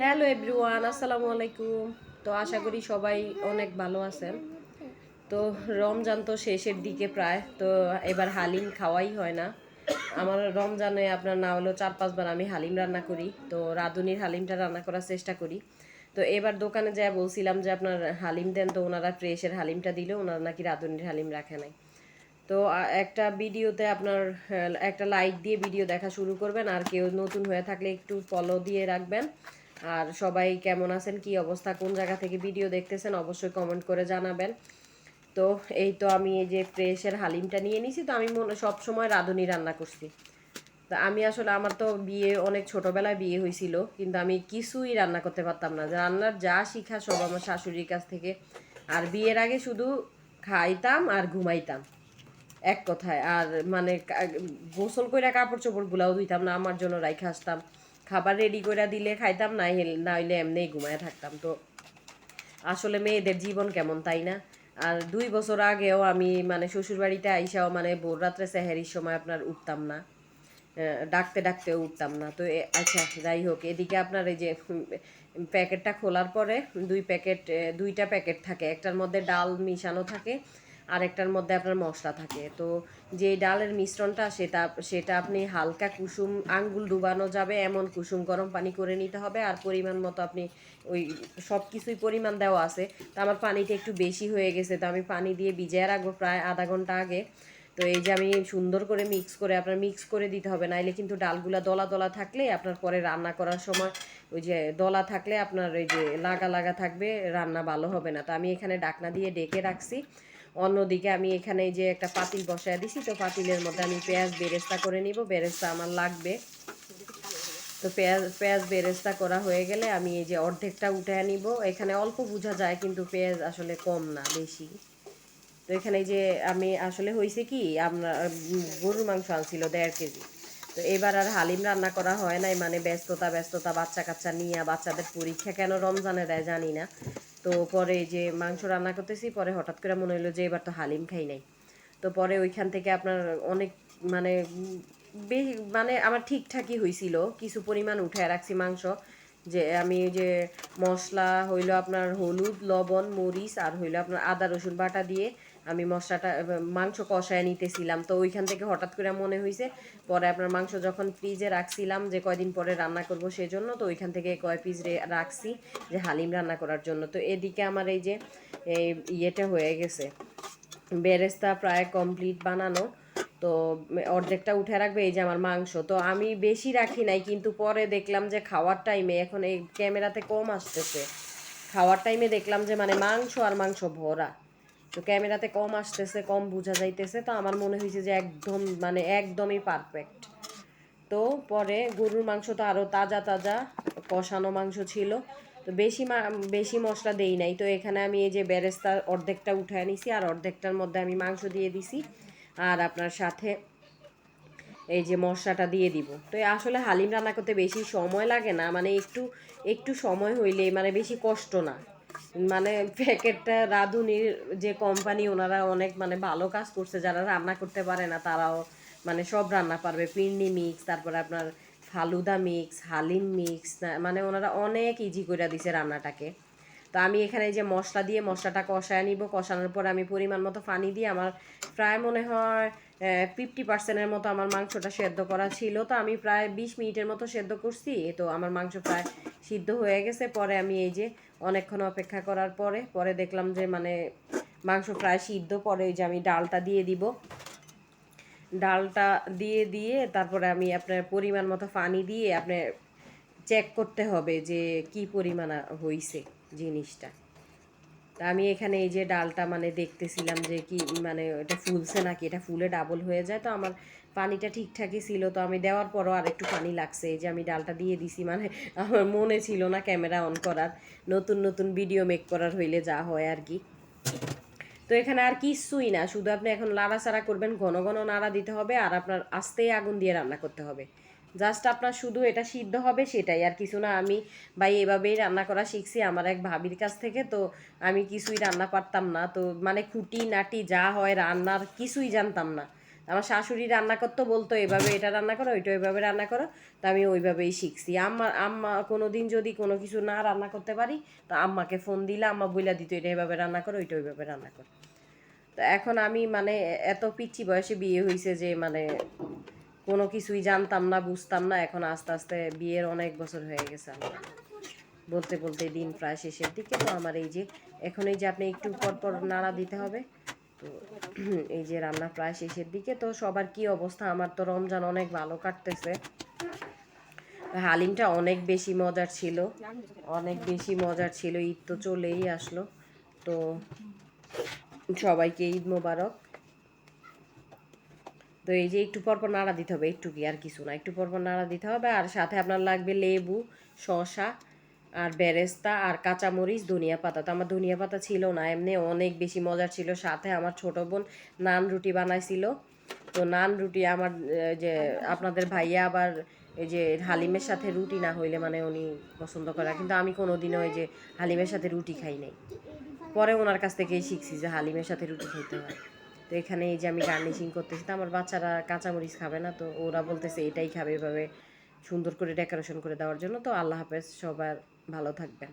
Hello everyone, আসসালামু আলাইকুম। তো আশা করি সবাই অনেক ভালো আছেন। তো রমজান তো শেষের দিকে প্রায়, তো এবার হালিম খাওয়াই হয় না। আমার রমজানে আপনার না হলেও চার পাঁচবার আমি হালিম রান্না করি, তো রাঁধুনির হালিমটা রান্না করার চেষ্টা করি। তো এবার দোকানে যা বলছিলাম যে আপনার হালিম দেন, তো ওনারা ফ্রেশের হালিমটা দিলে, ওনারা নাকি রাঁধুনির হালিম রাখে নাই। তো একটা ভিডিওতে আপনার একটা লাইক দিয়ে ভিডিও দেখা শুরু করবেন, আর কেউ নতুন হয়ে থাকলে একটু ফলো দিয়ে রাখবেন। আর সবাই কেমন আছেন, কি অবস্থা, কোন জায়গা থেকে ভিডিও দেখতেছেন অবশ্যই কমেন্ট করে জানাবেন। তো এই তো আমি এই যে ফ্রেশের হালিমটা নিয়ে নিছি, তো আমি মনে, সব সময় রাঁধুনি রান্না করছি। তা আমি আসলে, আমার তো বিয়ে, অনেক ছোটবেলায় বিয়ে হয়েছিল, কিন্তু আমি কিছুই রান্না করতে পারতাম না। রান্নার যা শিখা, সব আমার শাশুড়ির কাছ থেকে। আর বিয়ের আগে শুধু খাইতাম আর ঘুমাইতাম, এক কথায়। আর মানে গোসল কইরা কাপড় চোপড় গুলাও ধুইতাম না, আমার জন্য রাইখা আসতাম। খাবার রেডি করে দিলে খাইতাম, না না হইলে এমনিই ঘুমায় থাকতাম। তো আসলে মেয়েদের জীবন কেমন, তাই না? আর দুই বছর আগেও আমি মানে শ্বশুর বাড়িতে আইসাও মানে ভোর রাত্রে সেহেরির সময় আপনার উঠতাম না। ডাকতে ডাকতেও উঠতাম না। তো আচ্ছা যাই হোক, এদিকে আপনার এই যে প্যাকেটটা খোলার পরে দুই প্যাকেট দুইটা প্যাকেট থাকে। একটার মধ্যে ডাল মিশানো থাকে আর একটার মধ্যে আপনার মশলা থাকে। তো যে ডালের মিশ্রণটা, সেটা সেটা আপনি হালকা কুসুম আঙ্গুল ডুবানো যাবে, এমন কুসুম গরম পানি করে নিতে হবে। আর পরিমাণ মতো আপনি ওই সব কিছুই পরিমাণ দেওয়া আছে। তো আমার পানিটা একটু বেশি হয়ে গেছে, তো আমি পানি দিয়ে ভিজিয়ে রাখব প্রায় আধা ঘণ্টা আগে। তো এই যে আমি সুন্দর করে মিক্স করে, আপনার মিক্স করে দিতে হবে। নাইলে কিন্তু ডালগুলা দলা দলা থাকলে আপনার পরে রান্না করার সময় ওই যে দলা থাকলে আপনার ওই যে লাগা লাগা থাকবে, রান্না ভালো হবে না। তো আমি এখানে ডাকনা দিয়ে ডেকে রাখছি। অন্যদিকে আমি এখানে যে একটা পাতিল বসায় দিছি, তো পাতিলের মধ্যে আমি পেঁয়াজ বেরেস্তা করে নিব। বেরেস্তা আমার লাগবে। তো পেঁয়াজ পেঁয়াজ বেরেস্তা করা হয়ে গেলে আমি এই যে অর্ধেকটা উঠে নিব। এখানে অল্প বোঝা যায়, কিন্তু পেঁয়াজ আসলে কম না, বেশি। তো এখানে যে আমি আসলে হয়েছে কি, আমরা গরুর মাংস আনছিল দেড় কেজি। তো এবার আর হালিম রান্না করা হয় নাই মানে ব্যস্ততা ব্যস্ততা বাচ্চা কাচ্চা নিয়ে, বাচ্চাদের পরীক্ষা কেন রমজানে দেয় জানি না। তো পরে যে মাংস রান্না করতেছি, পরে হঠাৎ করে মনে হলো যে এবার তো হালিম খাই নাই। তো পরে ওইখান থেকে আপনার অনেক মানে বে মানে আমার ঠিকঠাকই হয়েছিল কিছু পরিমাণ উঠে রাখছি মাংস। যে আমি যে মশলা হইল আপনার হলুদ, লবণ, মরিচ আর হইল আপনার আদা, রসুন বাটা দিয়ে আমি মশলাটা মাংস কষায় নিতেছিলাম। তো ওইখান থেকে হঠাৎ করে মনে হয়েছে পরে আপনার মাংস যখন ফ্রিজে রাখছিলাম যে কয়দিন পরে রান্না করব সেজন্য, তো ওইখান থেকে কয় পিস রাখছি যে হালিম রান্না করার জন্য। তো এদিকে আমার এই যে, এই ইয়েটা হয়ে গেছে। বেরেস্তা প্রায় কমপ্লিট বানানো। তো অর্ধেকটা উঠে রাখবে, এই যে আমার মাংস। তো আমি বেশি রাখি নাই, কিন্তু পরে দেখলাম যে খাওয়ার টাইমে এখন এই ক্যামেরাতে কম আসতেছে। খাওয়ার টাইমে দেখলাম যে মানে মাংস আর মাংস ভরা। তো ক্যামেরাতে কম আসতেছে, কম বোঝা যাইতেছে, তো আমার মনে হয়েছে যে একদম মানে একদমই পারফেক্ট তো পরে গরুর মাংস তো আরও তাজা তাজা, কষানো মাংস ছিল। তো বেশি বেশি মশলা দেই নাই। তো এখানে আমি এই যে বেরেস্তার অর্ধেকটা উঠায় নিছি, আর অর্ধেকটার মধ্যে আমি মাংস দিয়ে দিছি। আর আপনার সাথে এই যে মশলাটা দিয়ে দিব। তো আসলে হালিম রান্না করতে বেশি সময় লাগে না মানে একটু একটু সময় হইলে মানে বেশি কষ্ট না। মানে প্যাকেটটা রাঁধুনির যে কোম্পানি ওনারা অনেক মানে ভালো কাজ করছে, যারা রান্না করতে পারে না তারাও মানে সব রান্না পারবে। পিন্ডি মিক্স তারপরে আপনার ফালুদা মিক্স হালিম মিক্স মানে ওনারা অনেক ইজি করে দিছে রান্নাটাকে। তো আমি এখানে যে মশলা দিয়ে মশলাটা কষায় নিব, কষানোর পর আমি পরিমাণ মতো পানি দিয়ে আমার প্রায় মনে হয় ফিফটি পার্সেন্টের মতো আমার মাংসটা সেদ্ধ করা ছিল। তো আমি প্রায় বিশ মিনিটের মতো সেদ্ধ করছি। তো আমার মাংস প্রায় সিদ্ধ হয়ে গেছে। পরে আমি এই যে অনেকক্ষণ অপেক্ষা করার পরে পরে দেখলাম যে মানে মাংস প্রায় সিদ্ধ। পরে ওই যে আমি ডালটা দিয়ে দিব। ডালটা দিয়ে দিয়ে তারপরে আমি আপনার পরিমাণ মতো পানি দিয়ে আপনার চেক করতে হবে যে কি পরিমাণ হইছে। জিনিসটা। তা আমি এখানে এই যে ডালটা মানে দেখতেছিলাম যে কি মানে এটা ফুলছে নাকি, এটা ফুলে ডাবল হয়ে যায়। তো আমার পানিটা ঠিকঠাকই ছিল, তো আমি দেওয়ার পরও আর একটু পানি লাগছে। এই যে আমি ডালটা দিয়ে দিছি মানে আমার মনে ছিল না ক্যামেরা অন করার, নতুন নতুন ভিডিও মেক করার হইলে যা হয় আর কি। তো এখানে আর কিছুই না, শুধু আপনি এখন লাড়াচাড়া করবেন, ঘন ঘন নাড়া দিতে হবে আর আপনার আস্তেই আগুন দিয়ে রান্না করতে হবে। জাস্ট আপনার শুধু এটা সিদ্ধ হবে সেটাই, আর কিছু না। আমি ভাই এভাবেই রান্না করা শিখছি আমার এক ভাবির কাছ থেকে, তো আমি কিছুই রান্না পারতাম না। তো মানে খুঁটি, নাটি, যা হয় রান্নার কিছুই জানতাম না। আমার শাশুড়ি রান্না করতো, বলতো, এভাবে এটা রান্না করো, ওইটা ওইভাবে রান্না করো। তো আমি ওইভাবেই শিখছি। আম্মা আম্মা কোনো দিন যদি কোনো কিছু না রান্না করতে পারি, তো আম্মাকে ফোন দিলে আম্মা বইলা দিত, এটা এভাবে রান্না করো, ওইটা ওইভাবে রান্না করো। তো এখন আমি মানে এত পিচ্ছি বয়সে বিয়ে হয়েছে যে মানে কোনো কিছুই জানতাম না, বুঝতাম না। এখন আস্তে আস্তে বিয়ের অনেক বছর হয়ে গেছে আমার। বলতে বলতে দিন প্রায় শেষের দিকে। তো আমার এই যে, এখন এই যে আপনি একটু পর পর নাড়া দিতে হবে। তো এই যে রান্না প্রায় শেষের দিকে। তো সবার কি অবস্থা? আমার তো রমজান অনেক ভালো কাটতেছে। হালিমটা অনেক বেশি মজার ছিল। অনেক বেশি মজার ছিল। ঈদ তো চলেই আসলো। তো সবাইকে ঈদ মোবারক। তো এই যে একটু পরপর নাড়া দিতে হবে একটু কি আর কিছু না। একটু পরপর নাড়া দিতে হবে আর সাথে আপনার লাগবে লেবু, শসা আর বেরেস্তা আর কাঁচামরিচ, ধনিয়া পাতা। তো আমার ধনিয়া পাতা ছিল না, এমনি অনেক বেশি মজার ছিল। সাথে আমার ছোট বোন নান রুটি বানাইছিল। তো নান রুটি আমার যে আপনাদের ভাইয়া আবার এই যে হালিমের সাথে রুটি না হইলে মানে উনি পছন্দ করে কিন্তু আমি কোনোদিনও ওই যে হালিমের সাথে রুটি খাই নাই। পরে ওনার কাছ থেকেই শিখছি যে হালিমের সাথে রুটি খেতে হয়। তো এখানে এই যে আমি গার্নিশিং করতেছি, তো আমার বাচ্চারা কাঁচামরিচ খাবে না, তো ওরা বলতেছে এটাই খাবে এভাবে সুন্দর করে ডেকোরেশন করে দেওয়ার জন্য। তো আল্লাহ হাফেজ, সবার ভালো থাকবেন।